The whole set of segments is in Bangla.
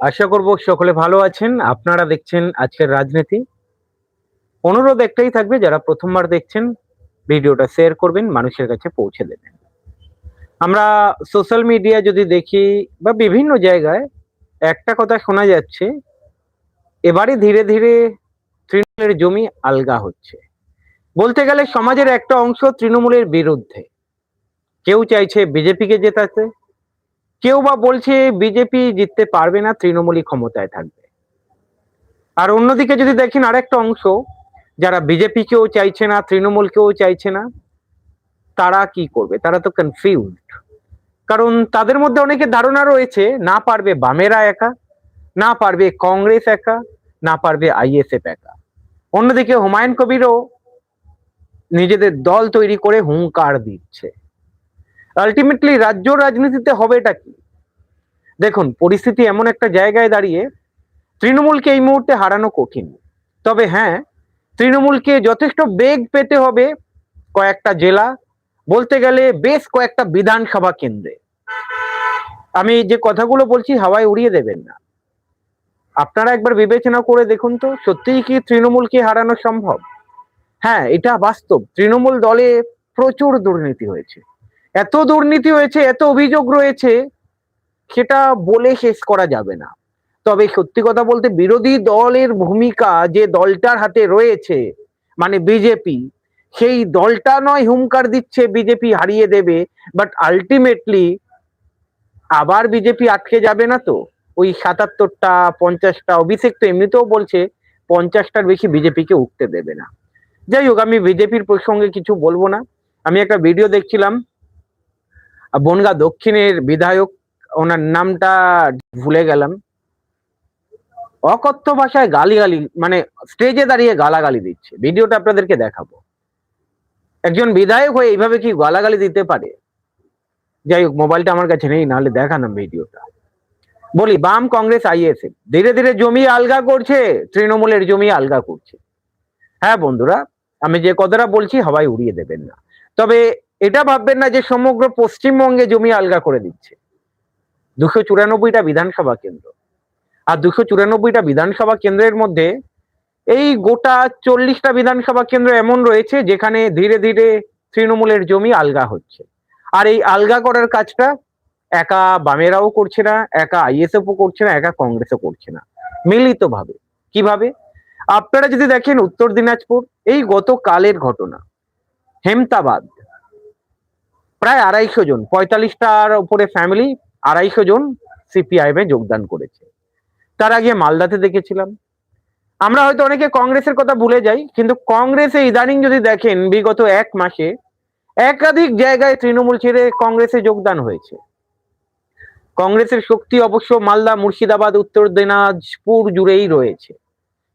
আশা করব সকলে ভালো আছেন। আপনারা দেখছেন আজকের রাজনীতি। অনুরোধ একটাই থাকবে, যারা প্রথমবার দেখছেন, ভিডিওটা শেয়ার করবেন, মানুষের কাছে পৌঁছে দেবেন। আমরা সোশ্যাল মিডিয়া যদি দেখি, বা বিভিন্ন জায়গায়, একটা কথা শোনা যাচ্ছে এবারে ধীরে ধীরে তৃণমূলের জমি আলগা হচ্ছে। বলতে গেলে সমাজের একটা অংশ তৃণমূলের বিরুদ্ধে। কেউ চাইছে বিজেপিকে জেতাতে কেউ বা বলছে বিজেপি জিততে পারবে না, তৃণমূলই ক্ষমতায় থাকবে। আর অন্যদিকে যদি দেখেন আরেকটা অংশ, যারা বিজেপি বিজেপিকেও চাইছে না তৃণমূল তৃণমূলকেও চাইছে না, তারা কি করবে? তারা তো কনফিউজড কারণ তাদের মধ্যে অনেকের ধারণা রয়েছে, না পারবে বামেরা একা, না পারবে কংগ্রেস একা, না পারবে আইএসএফ একা। অন্যদিকে হুমায়ুন কবিরও নিজেদের দল তৈরি করে হুঙ্কার দিচ্ছে। আলটিমেটলি রাজ্য রাজনীতিতে হবেটা কি? দেখুন, পরিস্থিতি এমন একটা জায়গায় দাঁড়িয়ে তৃণমূলকে এই মুহূর্তে হারানো কঠিন। তবে হ্যাঁ তৃণমূলকে যথেষ্ট বেগ পেতে হবে কয়েকটা জেলা, বলতে গেলে বেশ কয়েকটা বিধানসভা কেন্দ্রে। আমি যে কথাগুলো বলছি হাওয়ায় উড়িয়ে দেবেন না। আপনারা একবার বিবেচনা করে দেখুন তো, সত্যিই কি তৃণমূলকে হারানো সম্ভব? হ্যাঁ এটা বাস্তব। তৃণমূল দলে প্রচুর দুর্নীতি হয়েছে। এত দুর্নীতি হয়েছে, এত অভিযোগ রয়েছে সেটা বলে শেষ করা যাবে না। তবে সত্যি কথা বলতে বিরোধী দলের ভূমিকা যে দলটার হাতে রয়েছে মানে বিজেপি, সেই দলটা নয় হুঙ্কার দিচ্ছে বিজেপি হারিয়ে দেবে বাট আলটিমেটলি আবার বিজেপি আটকে যাবে না তো? ওই সাতাত্তরটা, পঞ্চাশটা, অভিষেক তো এমনিতেও বলছে, পঞ্চাশটার বেশি বিজেপিকে উঠতে দেবে না। যাই হোক, আমি বিজেপির প্রসঙ্গে কিছু বলব না। আমি একটা ভিডিও দেখছিলাম, বনগা দক্ষিণের বিধায়ক ওনার নামটা ভুলে গেলাম। অকথ্য ভাষায় গালিগালি মানে স্টেজে দাঁড়িয়ে গালাগালি দিচ্ছে। ভিডিওটা আপনাদেরকে দেখাবো। একজন বিধায়ক হয়ে এইভাবে কি গালাগালি দিতে পারে? যাই হোক, মোবাইলটা আমার কাছে নেই, নাহলে দেখালাম ভিডিওটা। বলি, বাম কংগ্রেস আইএসএফ, ধীরে ধীরে জমি আলগা করছে, তৃণমূলের জমি আলগা করছে। হ্যাঁ বন্ধুরা, আমি যে কথাটা বলছি হাওয়ায় উড়িয়ে দেবেন না। তবে এটা ভাববেন না যে সমগ্র পশ্চিমবঙ্গে জমি আলগা করে দিচ্ছে। দুশো চুরানব্বইটা বিধানসভা কেন্দ্র। আর দুশো চুরানব্বইটা বিধানসভা কেন্দ্রের মধ্যে এই গোটা চল্লিশটা বিধানসভা কেন্দ্র এমন রয়েছে যেখানে ধীরে ধীরে তৃণমূলের জমি আলগা হচ্ছে। আর এই আলগা করার কাজটা একা বামেরাও করছে না, একা আইএসএফ ও করছে না, একা কংগ্রেসও করছে না। মিলিতভাবে। কীভাবে? আপনারা যদি দেখেন উত্তর দিনাজপুর, এই গতকালের ঘটনা, হেমতাবাদ, প্রায় আড়াইশো জন, পঁয়তাল্লিশটার উপরে ফ্যামিলি আড়াইশো জন সিপিআইএম এ যোগদান করেছে। তার আগে মালদাতে দেখেছিলাম। আমরা হয়তো অনেকে কংগ্রেসের কথা ভুলে যাই, কিন্তু কংগ্রেসে ইদানিং যদি দেখেন, বিগত এক মাসে একাধিক জায়গায় তৃণমূল ছেড়ে কংগ্রেসে যোগদান হয়েছে। কংগ্রেসের শক্তি অবশ্য মালদা, মুর্শিদাবাদ, উত্তর দিনাজপুর জুড়েই রয়েছে।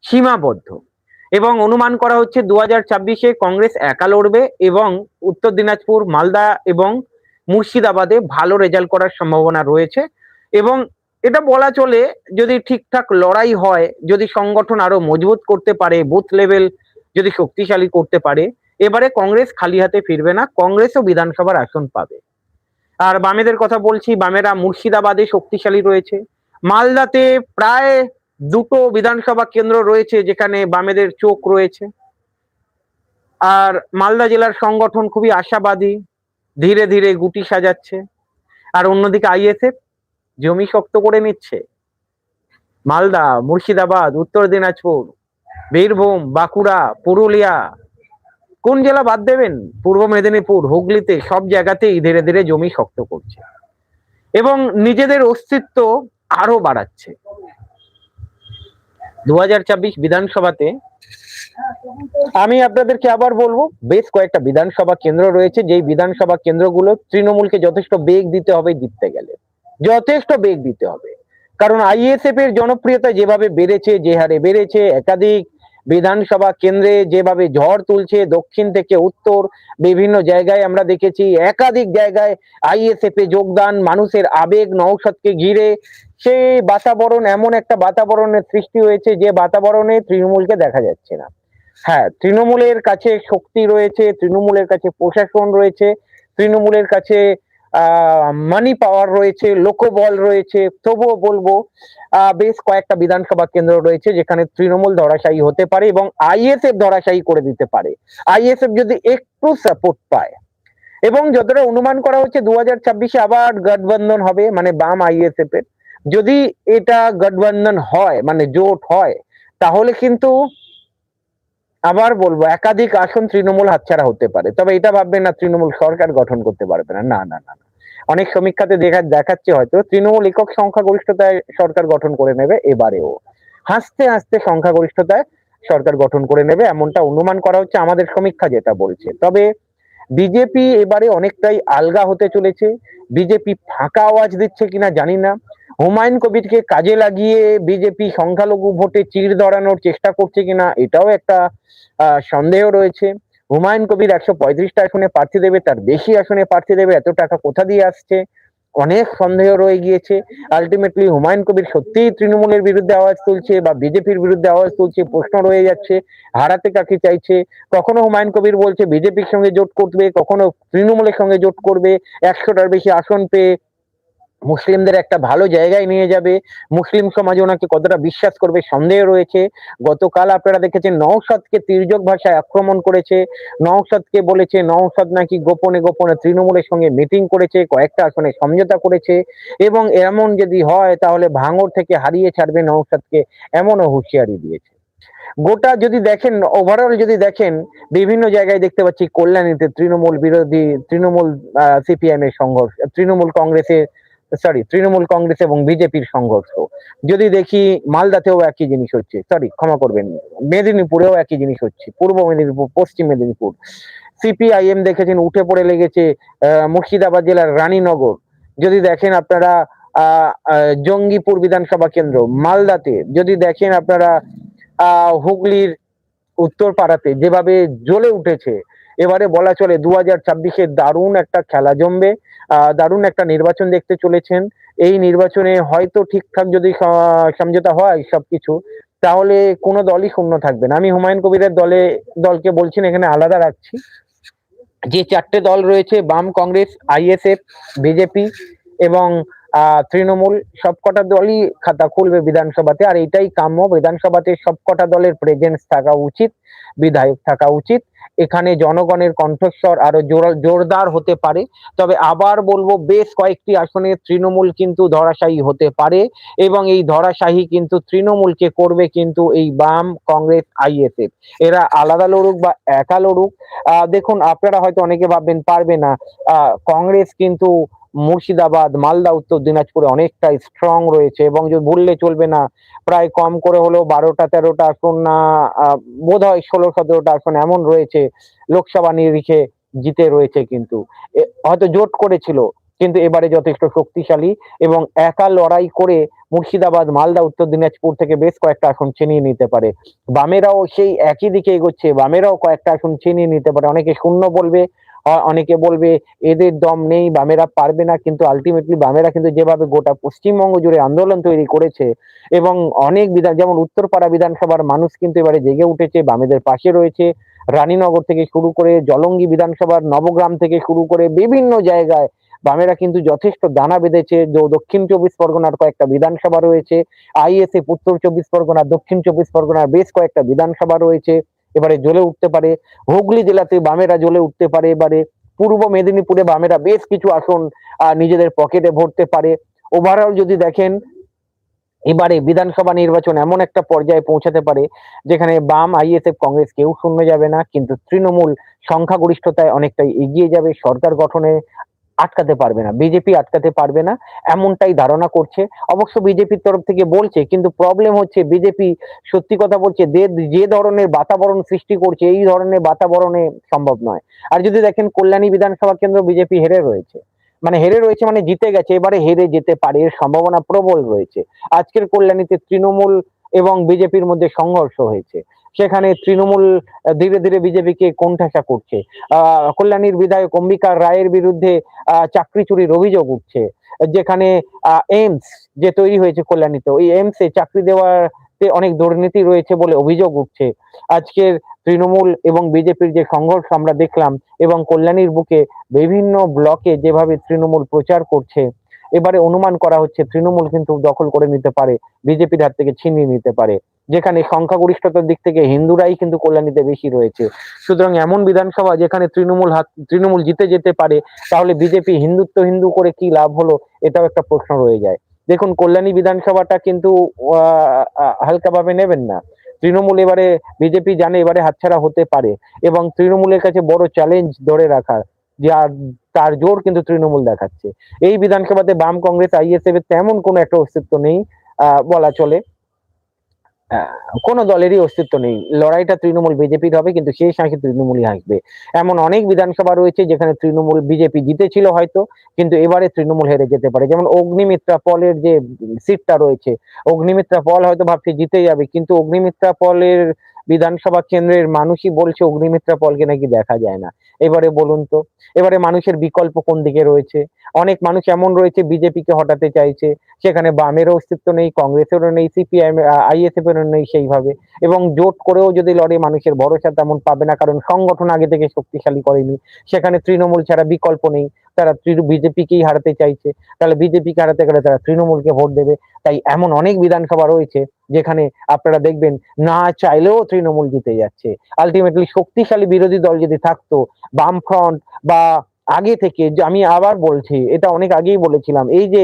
সীমাবদ্ধ। এবং অনুমান করা হচ্ছে দু হাজার ছাব্বিশে কংগ্রেস একা লড়বে এবং উত্তর দিনাজপুর, মালদা এবং মুর্শিদাবাদে ভালো রেজাল্ট করার সম্ভাবনা রয়েছে এবং এটা বলা চলে যদি ঠিকঠাক লড়াই হয়, যদি সংগঠন আরও মজবুত করতে পারে বুথ লেভেল যদি শক্তিশালী করতে পারে, এবারে কংগ্রেস খালি হাতে ফিরবে না, কংগ্রেসও বিধানসভার আসন পাবে। আর বামেদের কথা বলছি, বামেরা মুর্শিদাবাদে শক্তিশালী রয়েছে। মালদাতে প্রায় দুটো বিধানসভা কেন্দ্র রয়েছে যেখানে বামেদের চোখ রয়েছে। আর মালদা জেলার সংগঠন খুবই আশাবাদী ধীরে ধীরে গুটি সাজাচ্ছে। আর অন্যদিকে আইএসএফ জমি শক্ত করে নিচ্ছে। মালদা, মুর্শিদাবাদ, উত্তর দিনাজপুর, বীরভূম, বাঁকুড়া, পুরুলিয়া। কোন জেলা বাদ দেবেন? পূর্ব মেদিনীপুর, হুগলিতে সব জায়গাতেই ধীরে ধীরে জমি শক্ত করছে। এবং নিজেদের অস্তিত্ব আরও বাড়াচ্ছে। দু বিধানসভাতে আমি আপনাদেরকে আবার বলব, বেশ কয়েকটা বিধানসভা কেন্দ্র রয়েছে, যেই বিধানসভা কেন্দ্রগুলো তৃণমূলকে যথেষ্ট বেগ দিতে হবে জিততে গেলে। যথেষ্ট বেগ দিতে হবে। কারণ আইএসএফ এর জনপ্রিয়তা যেভাবে বেড়েছে, যে হারে বেড়েছে, একাধিক বিধানসভা কেন্দ্রে যেভাবে ঝড় তুলছে, দক্ষিণ থেকে উত্তর, বিভিন্ন জায়গায় আমরা দেখেছি, একাধিক জায়গায় আইএসএফ এ যোগদান, মানুষের আবেগ নৌসদকে ঘিরে সেই বাতাবরণ, এমন একটা বাতাবরণের সৃষ্টি হয়েছে যে বাতাবরণে তৃণমূলকে দেখা যাচ্ছে না। হ্যাঁ তৃণমূলের কাছে শক্তি রয়েছে, তৃণমূলের কাছে প্রশাসন রয়েছে, তৃণমূলের কাছে মানি পাওয়ার রয়েছে, লোকবল রয়েছে, তবুও বলব বেশ কয়েকটা বিধানসভা কেন্দ্র রয়েছে যেখানে তৃণমূল ধরাশায়ী হতে পারে এবং আইএসএফ ধরাশায়ী করে দিতে পারে। আইএসএফ যদি একটু সাপোর্ট পায় এবং যতটা অনুমান করা হচ্ছে দু হাজার আবার গঠবন্ধন হবে মানে বাম আইএসএফ এর, যদি এটা গঠবন্ধন হয় মানে জোট হয়, তাহলে কিন্তু আবার বলব, একাধিক আসন তৃণমূল হাতছাড়া হতে পারে। তবে এটা ভাববেন না, তৃণমূল সরকার গঠন করতে পারবে না। না না না। অনেক সমীক্ষাতে দেখা, দেখাচ্ছে হয়তো, তৃণমূল একক সংখ্যাগরিষ্ঠতায় সরকার গঠন করে নেবে এবারেও। হাসতে হাসতে সংখ্যাগরিষ্ঠতায় সরকার গঠন করে নেবে, এমনটা অনুমান করা হচ্ছে, আমাদের সমীক্ষা যেটা বলছে। তবে বিজেপি এবারে অনেকটাই আলগা হতে চলেছে। বিজেপি ফাঁকা আওয়াজ দিচ্ছে কিনা জানি না। হুমায়ুন কবিরকে কাজে লাগিয়ে বিজেপি সংখ্যালঘু ভোটে চিড় ধরানোর চেষ্টা করছে কিনা এটাও একটা সন্দেহ রয়েছে। হুমায়ুন কবির একশো পঁয়ত্রিশটা আসনে প্রার্থী দেবে, তার বেশি আসনে প্রার্থী দেবে, এত টাকা কোথা দিয়ে আসছে? অনেক সন্দেহ রয়ে গিয়েছে। আলটিমেটলি হুমায়ুন কবির সত্যিই তৃণমূলের বিরুদ্ধে আওয়াজ তুলছে বা বিজেপির বিরুদ্ধে আওয়াজ তুলছে, প্রশ্ন রয়ে যাচ্ছে, হারাতে কাকে চাইছে? কখনো হুমায়ুন কবির বলছে বিজেপির সঙ্গে জোট করবে, কখনো তৃণমূলের সঙ্গে জোট করবে, একশোটার বেশি আসন পেয়ে মুসলিমদের একটা ভালো জায়গায় নিয়ে যাবে। মুসলিম সমাজ ওনাকে কতটা বিশ্বাস করবে সন্দেহ রয়েছে। গতকাল আপনারা দেখেছেন নওশাদকে তির্যক ভাষায় আক্রমণ করেছে। নওশাদকে বলেছে, নওশাদ নাকি গোপনে গোপনে তৃণমূলের সঙ্গে মিটিং করেছে, কয়েকটা আসনে সমঝোতা করেছে এবং এমন যদি হয় তাহলে ভাঙর থেকে হারিয়ে ছাড়বে নওশাদকে। এমনও হুঁশিয়ারি দিয়েছে। গোটা যদি দেখেন ওভারঅল যদি দেখেন, বিভিন্ন জায়গায় দেখতে পাচ্ছি কল্যাণীতে তৃণমূল বিরোধী, তৃণমূল সিপিএম এর সংঘর্ষ, তৃণমূল কংগ্রেসের সরি তৃণমূল কংগ্রেস এবং বিজেপির সংঘর্ষ। যদি দেখি, মালদাতেও একই জিনিস হচ্ছে। সরি ক্ষমা করবেন। মেদিনীপুরেও একই জিনিস হচ্ছে। পূর্ব মেদিনীপুর, পশ্চিম মেদিনীপুর। সিপিআইএম দেখেছেন, উঠে পড়ে লেগেছে মুর্শিদাবাদ জেলার রানীনগর। যদি দেখেন আপনারা জঙ্গিপুর বিধানসভা কেন্দ্র, মালদাতে যদি দেখেন আপনারা হুগলির উত্তরপাড়াতে যেভাবে জ্বলে উঠেছে এবারে বলা চলে দু হাজার ছাব্বিশে দারুণ একটা খেলা জমবে দারুণ একটা নির্বাচন দেখতে চলেছেন। এই নির্বাচনে হয়তো ঠিকঠাক যদি সমঝোতা হয় সবকিছু, তাহলে কোনো দলই শূন্য থাকবে না। আমি হুমায়ুন কবিরের দলে, দলকে বলছি না, এখানে আলাদা রাখছি। যে চারটে দল রয়েছে, বাম, কংগ্রেস, আইএসএফ, বিজেপি এবং তৃণমূল সবকটা দলই খাতা খুলবে বিধানসভাতে আর এটাই কাম্য। বিধানসভাতে সবকটা দলের প্রেজেন্স থাকা উচিত বিধায়ক থাকা উচিত। এখানে জনগণের কণ্ঠস্বর আরও জোর- জোরদার হতে পারে। তবে আবার বলব বেশ কয়েকটি আসনে তৃণমূল কিন্তু ধরাশায়ী হতে পারে এবং এই ধরাশাহী কিন্তু তৃণমূলকে করবে কিন্তু এই বাম কংগ্রেস আইএসএফ এরা আলাদা লড়ুক বা একা লড়ুক দেখুন আপনারা হয়তো অনেকে ভাববেন পারবে না। আহ, কংগ্রেস কিন্তু মুর্শিদাবাদ, মালদা, উত্তর দিনাজপুরে অনেকটা স্ট্রং রয়েছে এবং যদি বললে চলবে না, প্রায় কম করে হলেও বারোটা তেরোটা আসন না বোধ হয় ষোলো সতেরোটা আসন এমন রয়েছে, লোকসভা নিরিখে জিতে রয়েছে কিন্তু। হয়তো জোট করেছিল, কিন্তু এবারে যথেষ্ট শক্তিশালী এবং একা লড়াই করে মুর্শিদাবাদ, মালদা, উত্তর দিনাজপুর থেকে বেশ কয়েকটা আসন ছিনিয়ে নিতে পারে। বামেরাও সেই একই দিকে এগোচ্ছে, বামেরাও কয়েকটা আসন ছিনিয়ে নিতে পারে, অনেকে শূন্য বলবে অনেকে বলবে, এদের দম নেই, বামেরা পারবে না। কিন্তু আলটিমেটলি বামেরা কিন্তু যেভাবে গোটা পশ্চিমবঙ্গ জুড়ে আন্দোলন তৈরি করেছে এবং অনেক বিধান, যেমন উত্তরপাড়া বিধানসভার মানুষ কিন্তু এবারে জেগে উঠেছে, বামেদের পাশে রয়েছে। রানীনগর থেকে শুরু করে জলঙ্গি বিধানসভার নবগ্রাম থেকে শুরু করে বিভিন্ন জায়গায় বামেরা কিন্তু যথেষ্ট দানা বেঁধেছে। দক্ষিণ চব্বিশ পরগনার কয়েকটা বিধানসভা রয়েছে। আইএসএফ উত্তর চব্বিশ পরগনা, দক্ষিণ চব্বিশ পরগনার বেশ কয়েকটা বিধানসভা রয়েছে। এবারে জ্বলে উঠতে পারে। হুগলি জেলাতে বামেরা জ্বলে উঠতে পারে। এবারে পূর্ব মেদিনীপুরে বামেরা বেশ কিছু আসন নিজেদের পকেটে ভরতে পারে। ওভারঅল যদি দেখেন, এবারে বিধানসভা নির্বাচন এমন একটা পর্যায়ে পৌঁছাতে পারে, যেখানে বাম আইএসএফ কংগ্রেস কেউ শূন্য যাবে না, কিন্তু তৃণমূল সংখ্যাগরিষ্ঠতায় অনেকটাই এগিয়ে যাবে। সরকার গঠনে আটকাতে পারবে না। বিজেপি আটকাতে পারবে না, এমনটাই ধারণা করছে। অবশ্য বিজেপির তরফ থেকে বলছে, কিন্তু প্রবলেম হচ্ছে বিজেপি সত্যি কথা বলছে, যে ধরনের বাতাবরণ সৃষ্টি করছে, এই ধরনের বাতাবরণে সম্ভব নয়। আর যদি দেখেন, কল্যাণী বিধানসভা কেন্দ্র বিজেপি হেরে রয়েছে। মানে হেরে রয়েছে মানে জিতে গেছে, এবারে হেরে যেতে পারে, এর সম্ভাবনা প্রবল রয়েছে। আজকের কল্যাণীতে তৃণমূল এবং বিজেপির মধ্যে সংঘর্ষ হয়েছে। সেখানে তৃণমূল ধীরে ধীরে বিজেপিকে কোণঠাসা করছে। আহ, কল্যাণীর বিধায়ক অম্বিকা রায়ের বিরুদ্ধে চাকরি চুরির অভিযোগ উঠছে, যেখানে এইমস যে তৈরি হয়েছে কল্যাণীতে, ওই এ চাকরি দেওয়ার অনেক দুর্নীতি রয়েছে বলে অভিযোগ উঠছে। আজকের তৃণমূল এবং বিজেপির যে সংঘর্ষ আমরা দেখলাম এবং কল্যাণীর বুকে বিভিন্ন ব্লকে যেভাবে তৃণমূল প্রচার করছে, এবারে অনুমান করা হচ্ছে তৃণমূল কিন্তু দখল করে নিতে পারে, বিজেপির হাত থেকে ছিনিয়ে নিতে পারে। যেখানে সংখ্যাগরিষ্ঠতার দিক থেকে হিন্দুরাই কিন্তু কল্যাণীতে বেশি রয়েছে। সুতরাং এমন বিধানসভা যেখানে তৃণমূল হাত, তৃণমূল জিতে যেতে পারে, তাহলে বিজেপি হিন্দুত্ব হিন্দু করে কি লাভ হলো, এটাও একটা প্রশ্ন রয়ে যায়। দেখুন, কল্যাণী বিধানসভাটা কিন্তু হালকাভাবে নেবেন না। তৃণমূল এবারে, বিজেপি জানে এবারে হাতছাড়া হতে পারে। এবং তৃণমূলের কাছে বড় চ্যালেঞ্জ ধরে রাখার, যে আর, তার জোর কিন্তু তৃণমূল দেখাচ্ছে। এই বিধানসভাতে বাম কংগ্রেস আইএসএফ এর তেমন কোনো একটা অস্তিত্ব নেই বলা চলে। কোনো দলেরই অস্তিত্ব নেই। লড়াইটা তৃণমূল বিজেপির হবে, কিন্তু সেই হাসি তৃণমূলই আসবে। এমন অনেক বিধানসভা রয়েছে যেখানে তৃণমূল বিজেপি জিতেছিল হয়তো, কিন্তু এবারে তৃণমূল হেরে যেতে পারে। যেমন অগ্নিমিত্রা পলের যে সিটটা রয়েছে, অগ্নিমিত্রা পল হয়তো ভাবছে জিতে যাবে, কিন্তু অগ্নিমিত্রা পলের বিধানসভা কেন্দ্রের মানুষই বলছে অগ্নিমিত্রা পলকে নাকি দেখা যায় না। এবারে বলুন তো, এবারে মানুষের বিকল্প কোন দিকে রয়েছে? অনেক মানুষ এমন রয়েছে, বিজেপিকে হটাতে চাইছে। সেখানে বামেরও অস্তিত্ব নেই, কংগ্রেসেরও নেই, সিপিআইএম আইএসএফ এরও নেই সেইভাবে। এবং জোট করেও যদি লড়ে, মানুষের ভরসা তেমন পাবে না, কারণ সংগঠন আগে থেকে শক্তিশালী করেনি। সেখানে তৃণমূল ছাড়া বিকল্প নেই। তারা বিজেপিকেই হারাতে চাইছে। তাহলে বিজেপিকে হারাতে গেলে তারা তৃণমূলকে ভোট দেবে। তাই এমন অনেক বিধানসভা রয়েছে, যেখানে আপনারা দেখবেন না চাইলেও তৃণমূল জিতে যাচ্ছে। আলটিমেটলি শক্তিশালী বিরোধী দল যদি থাকতো, বামফ্রন্ট বা আগে থেকে যে আমি আবার বলছি, এটা অনেক আগেই বলেছিলাম, এই যে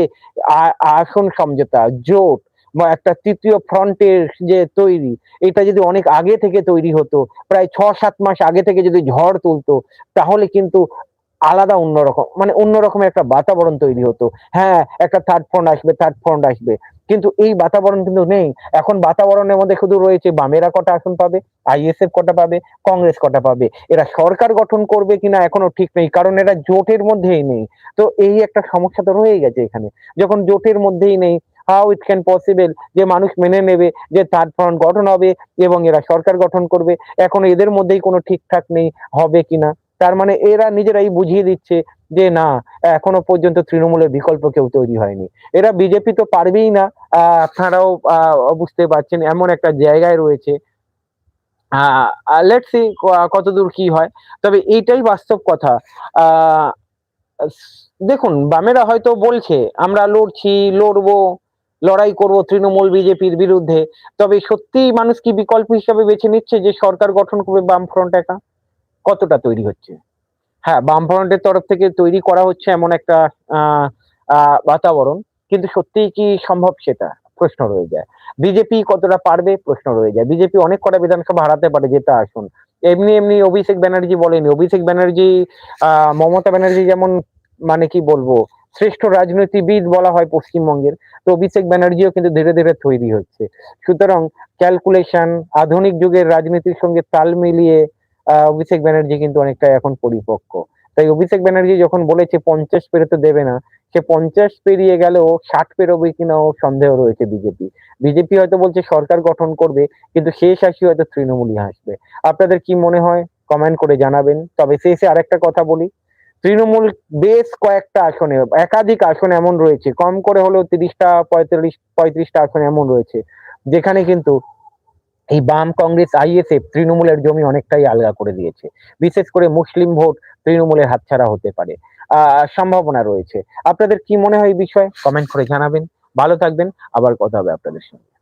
আসন সমঝোতা, জোট বা একটা তৃতীয় ফ্রন্টের যে তৈরি, এটা যদি অনেক আগে থেকে তৈরি হতো, প্রায় ছ সাত মাস আগে থেকে যদি ঝড় তুলতো, তাহলে কিন্তু আলাদা অন্যরকম মানে অন্যরকম একটা বাতাবরণ তৈরি হতো। হ্যাঁ একটা থার্ড ফ্রন্ট আসবে থার্ড ফ্রন্ট আসবে কিন্তু এই বাতাবরণ কিন্তু নেই। এখন বাতাবরণের মধ্যে শুধু রয়েছে বামেরা কটা আসন পাবে, আইএসএফ কটা পাবে, কংগ্রেস কটা পাবে। এরা সরকার গঠন করবে কিনা এখনও ঠিক নেই, কারণ এরা জোটের মধ্যেই নেই। তো এই একটা সমস্যা তো রয়েই গেছে এখানে। যখন জোটের মধ্যেই নেই হাউ ইট ক্যান পসিবল যে মানুষ মেনে নেবে যে থার্ড ফ্রন্ট গঠন হবে এবং এরা সরকার গঠন করবে, এখন এদের মধ্যেই কোনো ঠিকঠাক নেই, হবে কিনা? তার মানে এরা নিজেরাই বুঝিয়ে দিচ্ছে যে না, এখনও পর্যন্ত তৃণমূলের বিকল্প কেউ তৈরি হয়নি। এরা বিজেপি তো পারবেই না আপনারাও বুঝতে পারছেন, এমন একটা জায়গায় রয়েছে। লেটস সি কতদূর কি হয়। তবে এইটাই বাস্তব কথা। দেখুন, বামেরা হয়তো বলছে, আমরা লড়ছি, লড়বো, লড়াই করব তৃণমূল বিজেপির বিরুদ্ধে। তবে সত্যিই মানুষ কি বিকল্প হিসাবে বেছে নিচ্ছে যে সরকার গঠন করবে বামফ্রন্ট একা? কতটা তৈরি হচ্ছে? হ্যাঁ বামফ্রন্টের তরফ থেকে তৈরি করা হচ্ছে এমন একটা বাতাবরণ। কিন্তু সত্যিই কি সম্ভব সেটা? প্রশ্ন রয়ে যায়। বিজেপি কতটা পারবে? প্রশ্ন রয়ে যায়। বিজেপি অনেক কটা বিধানসভা হারাতে পারে, যেটা আসুন। এমনি এমনি অভিষেক ব্যানার্জি বলেনি। অভিষেক ব্যানার্জি মমতা ব্যানার্জি যেমন মানে কি বলব, শ্রেষ্ঠ রাজনীতিবিদ বলা হয় পশ্চিমবঙ্গের, তো অভিষেক ব্যানার্জিও কিন্তু ধীরে ধীরে তৈরি হচ্ছে। সুতরাং ক্যালকুলেশন আধুনিক যুগের রাজনীতির সঙ্গে তাল মিলিয়ে অভিষেক ব্যানার্জি কিন্তু অনেকটা এখন পরিপক্ক। তাই অভিষেক ব্যানার্জি যখন বলেছে পঞ্চাশ পেরোতে দেবে না, সে পঞ্চাশ পেরিয়ে গেলেও ষাট পেরোবে কিনা ও সন্দেহ রয়েছে বিজেপি। বিজেপি হয়তো বলছে সরকার গঠন করবে, কিন্তু শেষ হাসি হয়তো তৃণমূলই হাসবে। আপনাদের কি মনে হয়? কমেন্ট করে জানাবেন। তবে শেষে আরেকটা কথা বলি। তৃণমূল বেশ কয়েকটা আসনে, একাধিক আসন এমন রয়েছে। কম করে হলেও তিরিশটা, পঁয়তাল্লিশ, পঁয়ত্রিশটা আসন এমন রয়েছে, যেখানে কিন্তু এই বাম কংগ্রেস আইএসএফ তৃণমূলের জমি অনেকটাই আলগা করে দিয়েছে। বিশেষ করে মুসলিম ভোট তৃণমূলের হাতছাড়া হতে পারে। সম্ভাবনা রয়েছে। আপনাদের কি মনে হয় এই বিষয়ে? কমেন্ট করে জানাবেন। ভালো থাকবেন। আবার কথা হবে আপনাদের সঙ্গে।